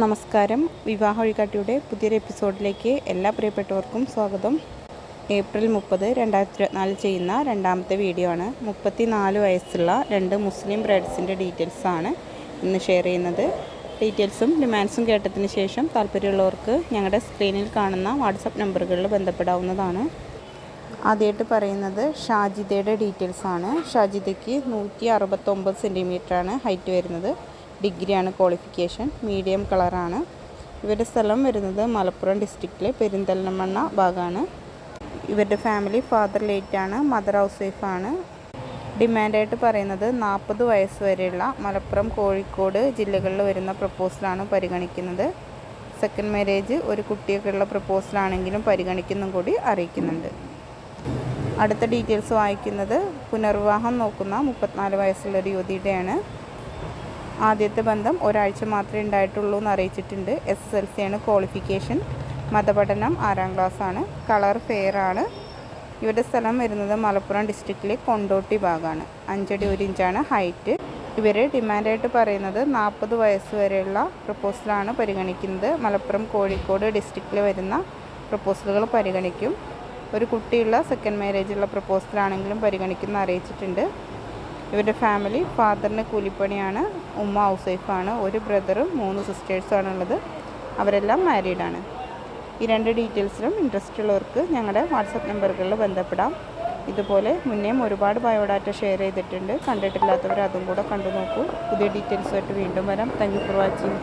നമസ്കാരം. വിവാഹ വഴികാട്ടിയുടെ പുതിയൊരു എപ്പിസോഡിലേക്ക് എല്ലാ പ്രിയപ്പെട്ടവർക്കും സ്വാഗതം. ഏപ്രിൽ മുപ്പത് രണ്ടായിരത്തി ഇരുപത്തിനാല് ചെയ്യുന്ന രണ്ടാമത്തെ വീഡിയോ ആണ്. മുപ്പത്തി നാല് വയസ്സുള്ള രണ്ട് മുസ്ലിം ബ്രൈഡ്സിന്റെ ഡീറ്റെയിൽസാണ് ഇന്ന് ഷെയർ ചെയ്യുന്നത്. ഡീറ്റെയിൽസും ഡിമാൻഡ്സും കേട്ടതിന് ശേഷം താല്പര്യമുള്ളവർക്ക് ഞങ്ങളുടെ സ്ക്രീനിൽ കാണുന്ന വാട്സപ്പ് നമ്പറുകളിൽ ബന്ധപ്പെടാവുന്നതാണ്. ആദ്യമായിട്ട് പറയുന്നത് ഷാജിദയുടെ ഡീറ്റെയിൽസാണ് ഷാജിദയ്ക്ക് നൂറ്റി അറുപത്തൊമ്പത് സെന്റിമീറ്ററാണ് ഹൈറ്റ് വരുന്നത്. ഡിഗ്രിയാണ് ക്വാളിഫിക്കേഷൻ. മീഡിയം കളറാണ്. ഇവരുടെ സ്ഥലം വരുന്നത് മലപ്പുറം ഡിസ്ട്രിക്റ്റിലെ പെരിന്തൽമണ്ണ ഭാഗമാണ് ഇവരുടെ ഫാമിലി ഫാദർ ലേറ്റാണ് മദർ ഹൗസ് വൈഫാണ്. ഡിമാൻഡായിട്ട് പറയുന്നത് നാൽപ്പത് വയസ്സ് വരെയുള്ള മലപ്പുറം കോഴിക്കോട് ജില്ലകളിൽ വരുന്ന പ്രപ്പോസലാണ് പരിഗണിക്കുന്നത്. സെക്കൻഡ് മാരേജ് ഒരു കുട്ടിയൊക്കെയുള്ള പ്രപ്പോസലാണെങ്കിലും പരിഗണിക്കുന്നും കൂടി അറിയിക്കുന്നുണ്ട്. അടുത്ത ഡീറ്റെയിൽസ് വായിക്കുന്നത് പുനർവിവാഹം നോക്കുന്ന മുപ്പത്തിനാല് വയസ്സുള്ള ഒരു യുവതിയുടെയാണ്. ആദ്യത്തെ ബന്ധം ഒരാഴ്ച മാത്രമേ ഉണ്ടായിട്ടുള്ളൂ എന്ന് അറിയിച്ചിട്ടുണ്ട്. എസ് എസ് എൽ സി ആണ് ക്വാളിഫിക്കേഷൻ മതപഠനം ആറാം ക്ലാസ്സാണ് കളർ ഫെയർ ആണ്. ഇവരുടെ സ്ഥലം വരുന്നത് മലപ്പുറം ഡിസ്ട്രിക്റ്റിലെ കൊണ്ടോട്ടി ഭാഗമാണ് അഞ്ചടി ഒരു ഇഞ്ചാണ് ഹൈറ്റ് ഇവർ ഡിമാൻഡായിട്ട് പറയുന്നത് നാൽപ്പത് വയസ്സ് വരെയുള്ള പ്രപ്പോസലാണ് പരിഗണിക്കുന്നത്. മലപ്പുറം കോഴിക്കോട് ഡിസ്ട്രിക്റ്റിൽ വരുന്ന പ്രപ്പോസലുകൾ പരിഗണിക്കും. ഒരു കുട്ടിയുള്ള സെക്കൻഡ് മാരേജുള്ള പ്രപ്പോസലാണെങ്കിലും പരിഗണിക്കുന്ന അറിയിച്ചിട്ടുണ്ട്. ഇവരുടെ ഫാമിലി ഫാദറിന് കൂലിപ്പണിയാണ് ഉമ്മ ഹൗസ് വൈഫാണ് ഒരു ബ്രദറും മൂന്ന് സിസ്റ്റേഴ്സുമാണ് ഉള്ളത് അവരെല്ലാം മാരീഡാണ് ഈ രണ്ട് ഡീറ്റെയിൽസിലും ഇൻട്രസ്റ്റ് ഉള്ളവർക്ക് ഞങ്ങളുടെ വാട്സപ്പ് നമ്പറുകളിൽ ബന്ധപ്പെടാം. ഇതുപോലെ മുന്നേയും ഒരുപാട് ബയോഡാറ്റ ഷെയർ ചെയ്തിട്ടുണ്ട്. കണ്ടിട്ടില്ലാത്തവർ അതും കൂടെ കണ്ടു നോക്കൂ പുതിയ ഡീറ്റെയിൽസുമായിട്ട് വീണ്ടും വരാം. Thank for watching